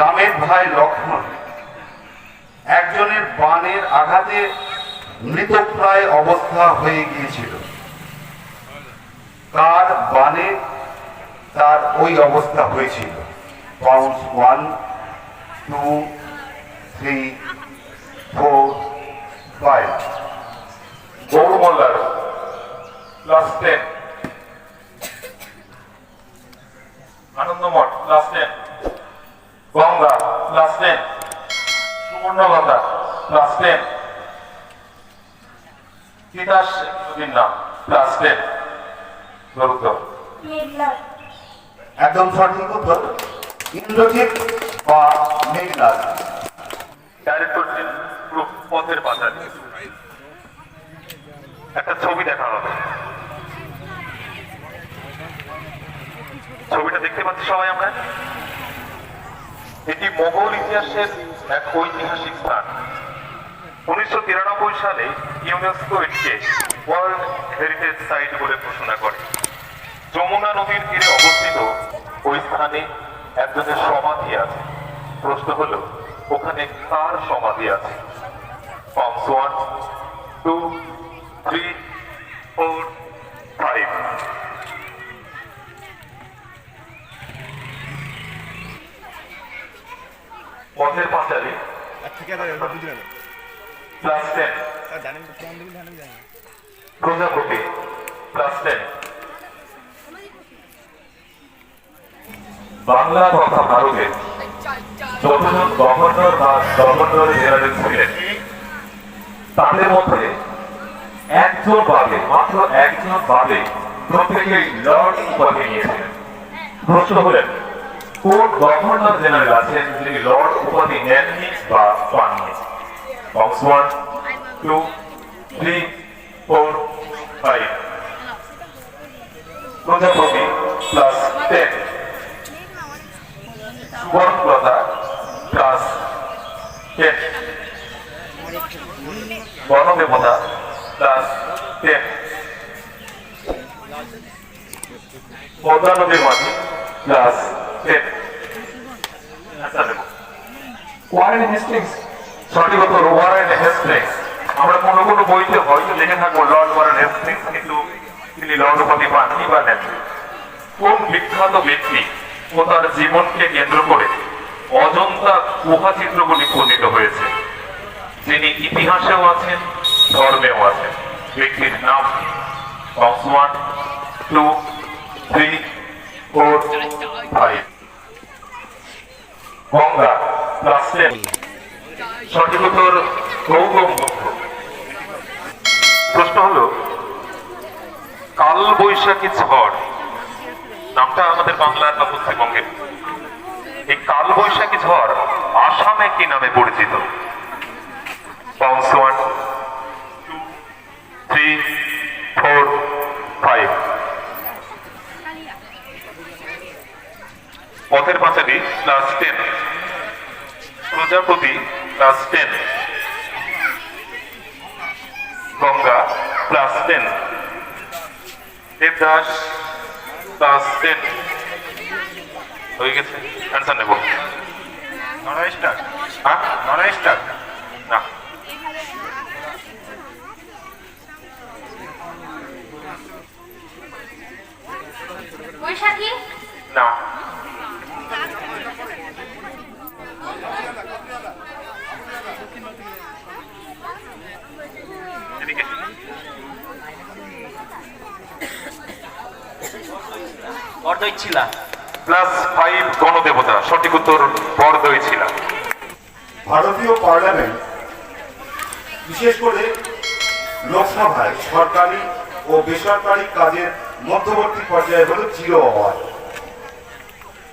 রামের ভাই লক্ষ্মণ। একজনের বানের আঘাতে মৃতপ্রায় অবস্থা হয়ে গিয়েছিল। কার বানে তার ওই অবস্থা হয়েছিল। Pounce one two three four five Gour মোল্লার class ten Anandamath class ten Ganga class ten Subarnalata class ten Titas নদীর নাম ক্লাস টেন একদম সঠিক উত্তর। ইন্দ্রজিৎ বা মেঘনাথ ডাইরেক্টর ছিলেন পুরো পথের পাঁচালী একটা ছবি দেখা হবে ছবিটা দেখতে পাচ্ছি সবাই আমরা এটি মোগল ইতিহাসের এক ঐতিহাসিক স্থান। উনিশশো তিরানব্বই সালে ইউনেস্কো এটিকে ওয়ার্ল্ড হেরিটেজ সাইট বলে ঘোষণা করে। যমুনা নদীর তীরে অবস্থিত ওই স্থানে একজনের সমাধি আছে। প্রশ্ন হলো, ওখানে কার সমাধি আছে? Pounce one, two, three four five Pather Panchali ঠিক আছে ওটা বুঝলাম প্লাস টেন স্যার জানেন তো ফোন দিবি জানেন জানেন প্রজাপতি প্লাস টেন বাংলা তথা ভারতের যতজন গভর্নর বা গভর্নর জেনারেল ছিলেন, তাদের মধ্যে একজন বাদে, মাত্র একজন বাদে প্রত্যেকেই লর্ড উপাধি নিয়েছিলেন প্রশ্ন হলেন, কোন গভর্নর জেনারেল আছেন যিনি লর্ড উপাধি নেননি বা পাননি? One two, three, four, five. Prajapati plus ten Subarnalata plus ten Banadebata plus ten Padma Nadir Majhi ten আচ্ছা আমরা কোনো কোনো বইতে হয়তো লিখে থাকব লর্ড ওয়ারেন হেস্টিংস, কিন্তু তিনি লর্ড পাননি বা নেন কোন বিখ্যাত ব্যক্তি ও তার জীবনকে কেন্দ্র করে অজন্তা গুহা চিত্রগুলি খোদিত হয়েছে। যিনি ইতিহাসেও আছেন, ধর্মেও আছেন। ব্যক্তির নাম box one two, three, four, five. Ganga plus ten সঠিক উত্তর গৌতম বুদ্ধ প্রশ্ন হলো কাল বৈশাখী ঝড় নামটা আমাদের বাংলার বা পশ্চিমবঙ্গের। এই কালবৈশাখী ঝড় আসামে কি নামে পরিচিত? Bounce one three four five Pather Panchali class ten Prajapati class ten Ganga class ten Devdas class ten হয়ে গেছে। অ্যান্সার নেব। নন স্টার হ্যাঁ? নন স্টার না বৈশাখী না এদিকে বরদইছিলা প্লাস ফাইভ গণদেবতা সঠিক উত্তর বরদই ছিল। ভারতীয় পার্লামেন্ট বিশেষ করে লোকসভায় সরকারি ও বেসরকারি কাজের মধ্যবর্তী পর্যায়ে হল জিরো আওয়ার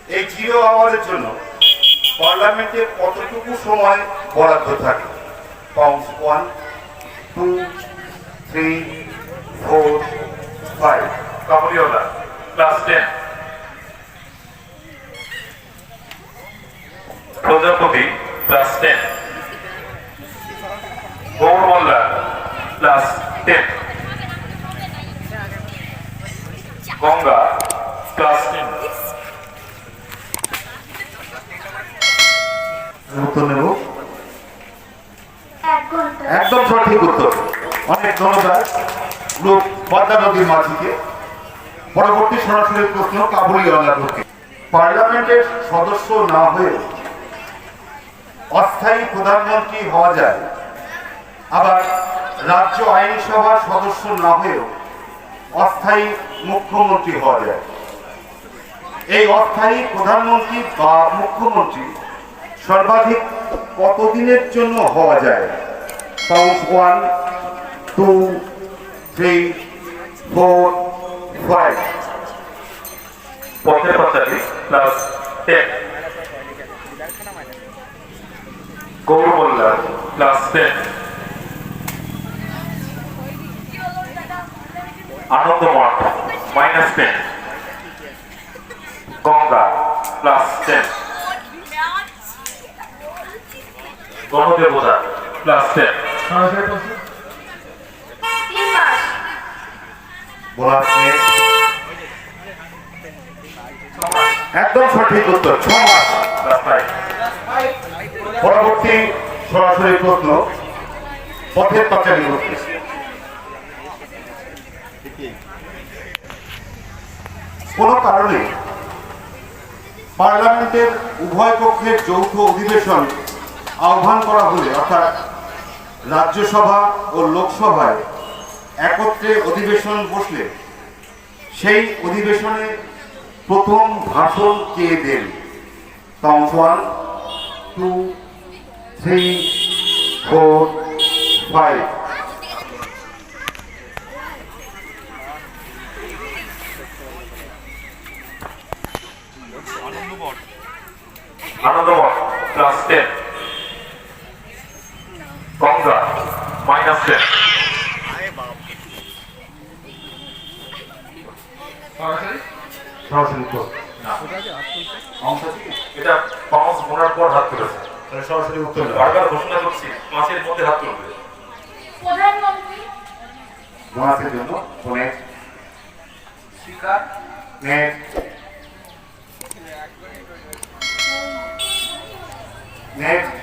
এই জিরো আওয়ারের জন্য পার্লামেন্টের কতটুকু সময় বরাদ্দ থাকে? Pounce one two three four five Kabuliwala class ten Prajapati class ten Gour Molla class ten Ganga class ten একদম পরবর্তী সরাসরি প্রশ্ন কাবুলি পার্লামেন্টের সদস্য না হয়েও অস্থায়ী প্রধানমন্ত্রী হওয়া যায়। আবার রাজ্য আইনসভার সদস্য না হয়েও অস্থায়ী মুখ্যমন্ত্রী হওয়া যায়। এই অস্থায়ী প্রধানমন্ত্রী বা মুখ্যমন্ত্রী সর্বাধিক কতদিনের জন্য হওয়া যায়? Pound one two three four five Pather Panchali plus ten Gour মোল্লার plus ten Ananda Math minus ten Ganga plus ten Ganadevta plus ten একদম সঠিক উত্তর ছ মাস প্লাস পরবর্তী সরাসরি প্রশ্ন, পথের পাঁচালী উত্তর কোনো কারণে পার্লামেন্টের উভয় পক্ষের যৌথ অধিবেশন আহ্বান করা হলে, অর্থাৎ রাজ্যসভা ও লোকসভায় একত্রে অধিবেশন বসলে, সেই অধিবেশনে প্রথম ভাষণ কে দেন? One two three four five Ananda Math plus ten Ganga minus ten সরাসরি? এটা পাউন্স মোনার পর হাত তুলেছে। তাহলে সরাসরি উত্তর। বারবার ঘোষণা করছি পাঁচের মধ্যে হাত তুলবে। প্রধানমন্ত্রী বোনাসের জন্য ফোনে নেক্সট নেক্সট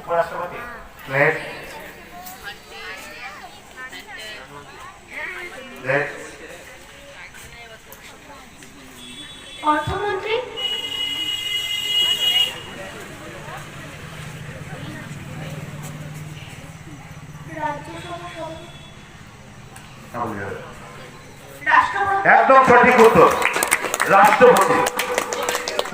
উপরাষ্ট্রপতি নেক্সট নেক্সট অর্থমন্ত্রী? একদম সঠিক উত্তর। রাষ্ট্রপতি।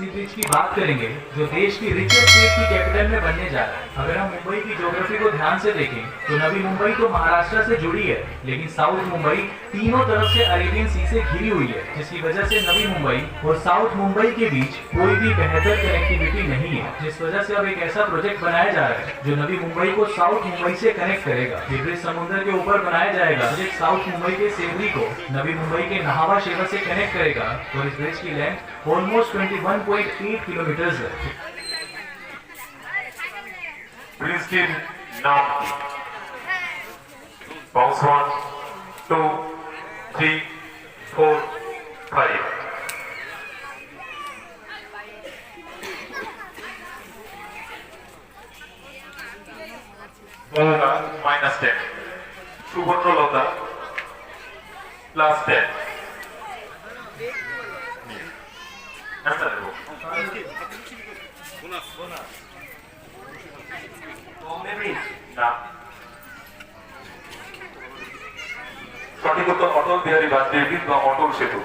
सी बीच की बात करेंगे, जो देश की रिचेस्ट स्टेट की कैपिटल में बनने जा रहा है। अगर हम मुंबई की ज्योग्राफी को ध्यान से देखें तो नवी मुंबई तो महाराष्ट्र से जुड़ी है, लेकिन साउथ मुंबई तीनों तरफ़ से अरेबियन सी से घिरी हुई है, जिसकी वजह से नवी मुंबई और साउथ मुंबई के बीच कोई भी बेहतर कनेक्टिविटी नहीं है। जिस वजह से अब एक ऐसा प्रोजेक्ट बनाया जा रहा है, जो नवी मुंबई को साउथ मुंबई से कनेक्ट करेगा। ये ब्रिज समुद्र के ऊपर बनाया जाएगा प्रोजेक्ट साउथ मुंबई के सेवरी को नवी मुंबई के नहावा शेवा से कनेक्ट करेगा, और इस ब्रिज की length almost 2.8 kilometers left. Please kid now. Bounce one, two, three, four, five. Minus 10. Two control of the plus 10. সঠিক উত্তর অটল বাজপেয়ী বা অটল সেতু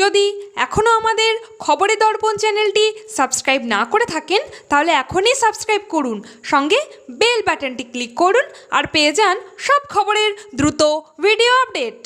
যদি এখনও আমাদের খবরে দর্পণ চ্যানেলটি সাবস্ক্রাইব না করে থাকেন, তাহলে এখনই সাবস্ক্রাইব করুন। সঙ্গে বেল বাটনটি ক্লিক করুন আর পেয়ে যান সব খবরের দ্রুত ভিডিও আপডেট।